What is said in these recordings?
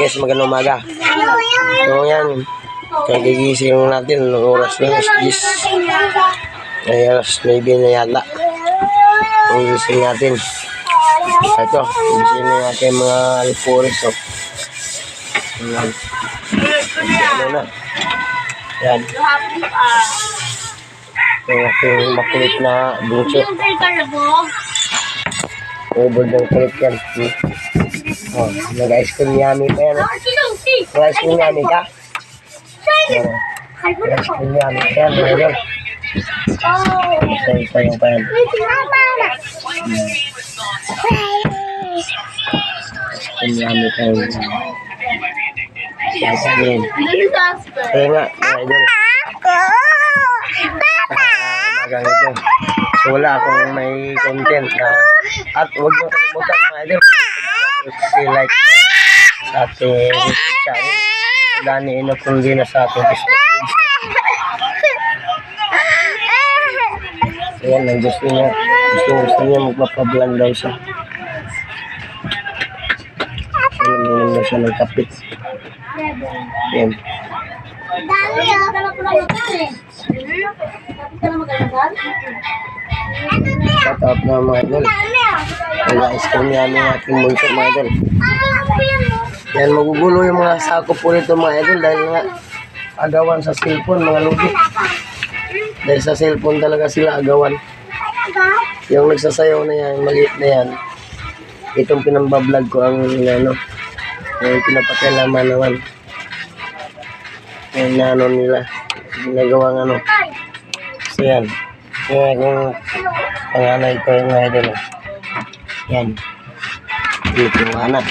Yes, magandang umaga. So yan, kagigising natin, anong oras na alas 10. Ay, alas 9 na yata. Ang gising natin. Ito, gising na natin mga alpores. So. Yan. Ano na. Yan. Yung aking makulit na bunso. Ubod ng kulit yan. Hmm. Oh, nag-ice cream yummy pa yan. ah. Nag-ice cream yummy ka? Oh, nag-ice cream yummy pa yan. mga idol. Sayo sayo pa yan. Ice cream yummy pa yan. Ice cream. Kaya nga, mga idol. Magang ito. So wala akong may content na at huwag mo kalimutan mga idol. I-like sa ating YouTube channel. Ino kung di na sa ating Facebook page. Ayan, ang gusto niya. Gusto, gusto niya magpapablog daw siya. Alam na siya ng kapit. Ayan. Shout out na mga idol. Ang ice cream yan ng ating bunso mga idol. Yan, magugulo yung mga sako po nito mga idol dahil nga agawan sa cellphone mga lugi. Dahil sa cellphone talaga sila agawan. Yung nagsasayaw na yan, maliit na yan. Itong pinambablog ko ang ano, yung pinapakialaman naman. Yung ano nila, ginagawang ano. So yan. Yung akong panganay ko yung idol. Yan. Anak.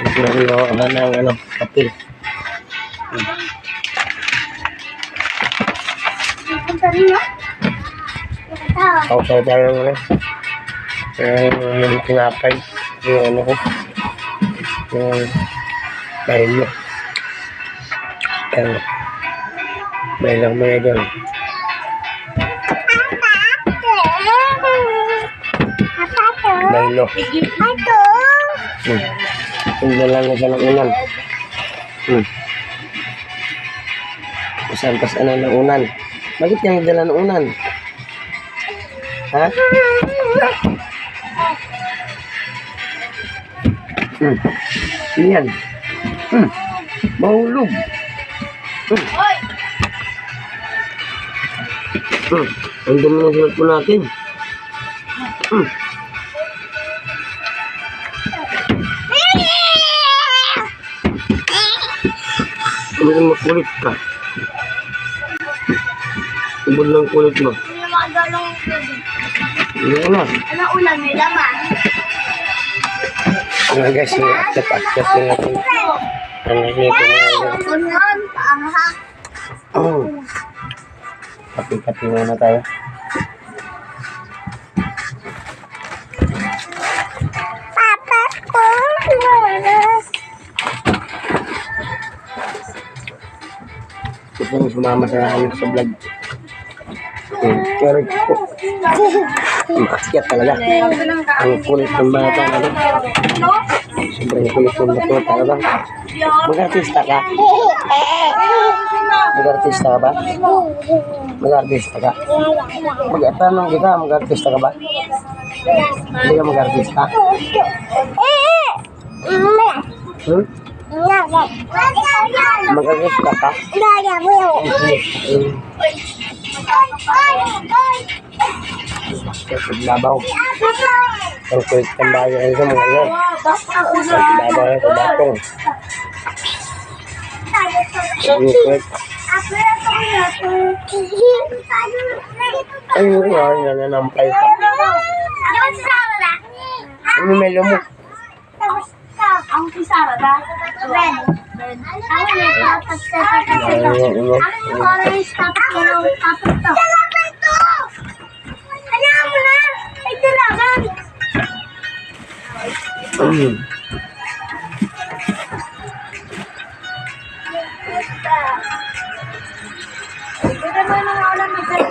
Ito yung anak ng ano, kapil. Kausaw tayo ng ano. Yung, tinapay. Yung ano ko. Yung bailo. Yan. Bailo mga idol. Bailo. Hmm. Yung dala na siya ng unan. Hmm. Saan pas ano ng unan? Bakit niya nagdala ng unan? Ha? Hmm. Ano yan? Hmm. Mahulog. Hmm. Hmm. Ang dumi ng po natin. Hmm. Ano yung makulit ka? Ubod ng kulit mo. Ano na? Ano ulan may laman? Ano guys, yung accept-accept yung ating ang nakikita mo ngayon. Ulan, paanghang. Oh. Kapi-kapi muna tayo. Mo sumama sa amin sa vlog. Hmm. Pero po, maakyat talaga. Ang kulit ng bata na. Sobrang kulit ng bata talaga. Mag-artista ka? Mag-artista ka ba? Mag-artista ka? Mag-tanong kita, mag-artista ka ba? Hindi ka mag-artista? Hmm? Mag-artista ka? Hmm. Labaw. Ang kulit ng bayo ay sa mga yan. Ang labaw ay sa batong. Ang kulit. Ay, yun nga, yan na nampay ka. Ano may lumok? Ang kisara da? Red. Red. Ang may tapos ka kasi Ano, ano, ano? Ang orange tapos ng tapos to. Dalaman to! Alam mo na! Ay, dalaman! Hmm. Dito mo yung mga ulan na dyan.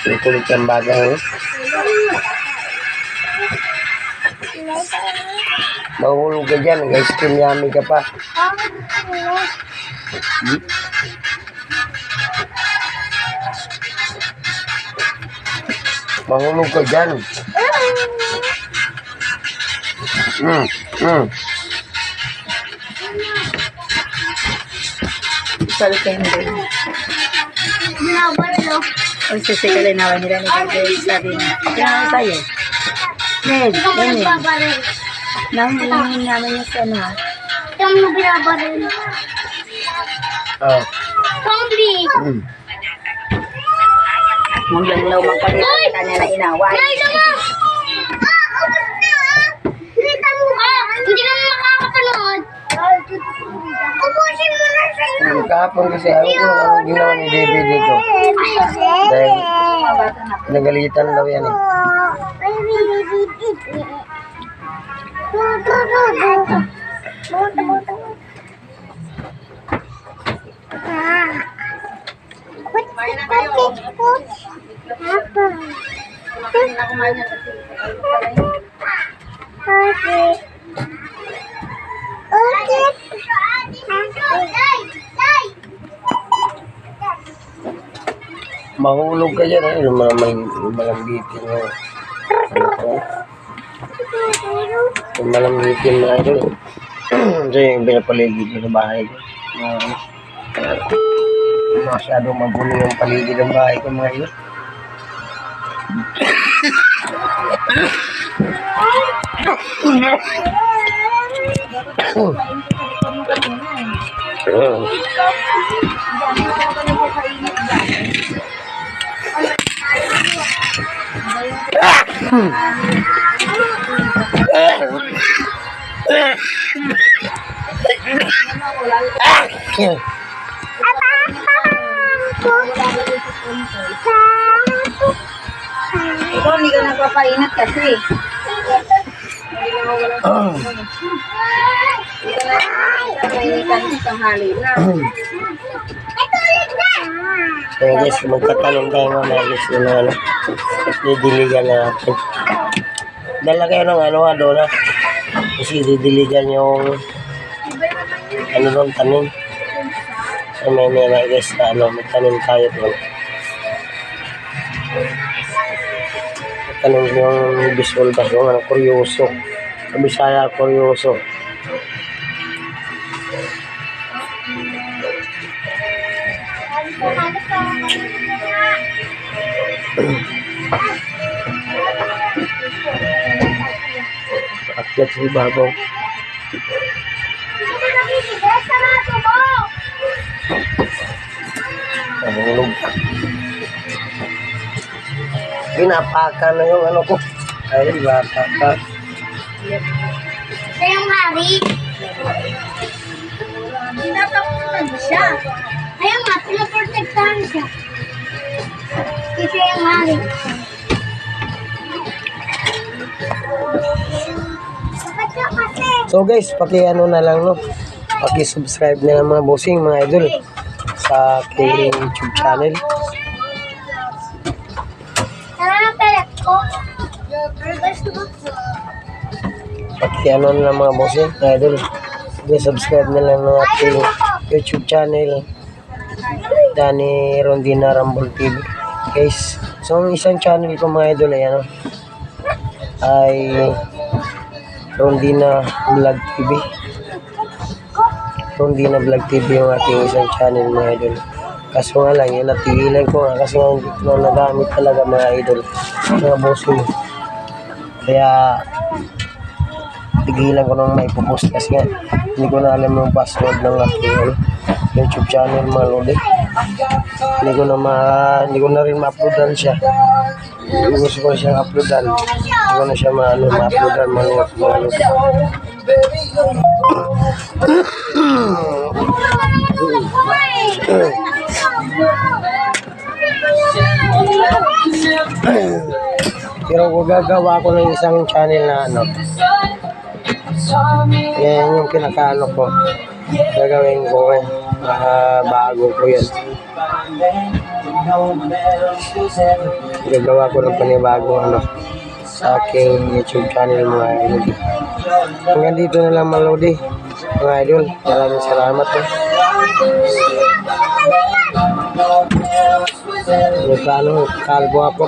Kulit ang baga. Eh. Mahulog ka dyan. Cream yummy ka pa. Hmm? Mahulog ka dyan. Hmm. Hmm. Sabi ko hindi. Binabarilo. Ang sisikalin naman nila ni Bebe. Sabi niya, kailangan sa'yo. Ned, ganyan. Nahihingin namin yung sa ano. ha. Ikaw mo binabaril. Ah. Zombie! Hmm. Mungglang law mang kanila sa kanya na inaway. Nay, sama! Ah, ubos na ah! Kita mo ba? Hindi naman makakapanood. Ubusin mo na sa inyo. Kahapon kasi ayaw ko ano ginawa ni Baby dito. Dahil nagalitan daw yan eh. Mahulog ka dyan eh. Yung mga may malambitin yung ano ko. Yung malambitin na ito. Yung pinapaligid ko sa bahay ko. Uh, masyadong magulo yung paligid ng bahay ko mga ito. Ikaw hindi ka nagpapainat kasi. Painitan sa tanghali na. Kaya guys, magtatanong tayo mamaya guys yung ano, didiligan natin. Dala kayo ng ano nga doon ah. Kasi didiligan yung ano doon, tanim. So may may guys na ano, may tanim tayo doon. Tanim yung visual ba yung ano, kuryoso. Sa Bisaya, kuryoso. Akyat sa ibabaw. Nahulog. Pinapaka na yung ano ko. Ay, bata ka. Siya yung hari. Tinatakpan siya. Ayun nga, pinaprotektahan siya. Kasi yung kasi? So guys, paki ano na lang no. Paki-subscribe na lang mga bossing, mga idol sa aking YouTube channel. Tara na ko. Paki ano na lang mga bossing, mga idol. Paki-subscribe na lang ng aking YouTube channel. Dani Rondina Rumble TV. Guys, so ang isang channel ko mga idol ay ano ay Rondina Vlog TV. Rondina Vlog TV yung aking isang channel mga idol. Kaso nga lang, yun natigilan ko nga kasi nga nagamit talaga mga idol. Mga bossing. Kaya tigilan ko nang may post kasi nga hindi ko na alam yung password ng aking ano, YouTube channel mga lodi. Hindi ko na ma, hindi ko na rin ma-uploadan siya. Gusto ko siyang uploadan. Hindi ko na siya ma, ano, ma-uploadan. Mga lodi. Pero gagawa ko ng isang channel na ano, yan yung kinakaano ko. Gagawin ko eh. Ah, bago ko yan. Gagawa ko ng panibagong ano sa aking YouTube channel mga idol. Hanggang dito na lang mga. Mga idol, maraming salamat eh. May plano, kalbo ako.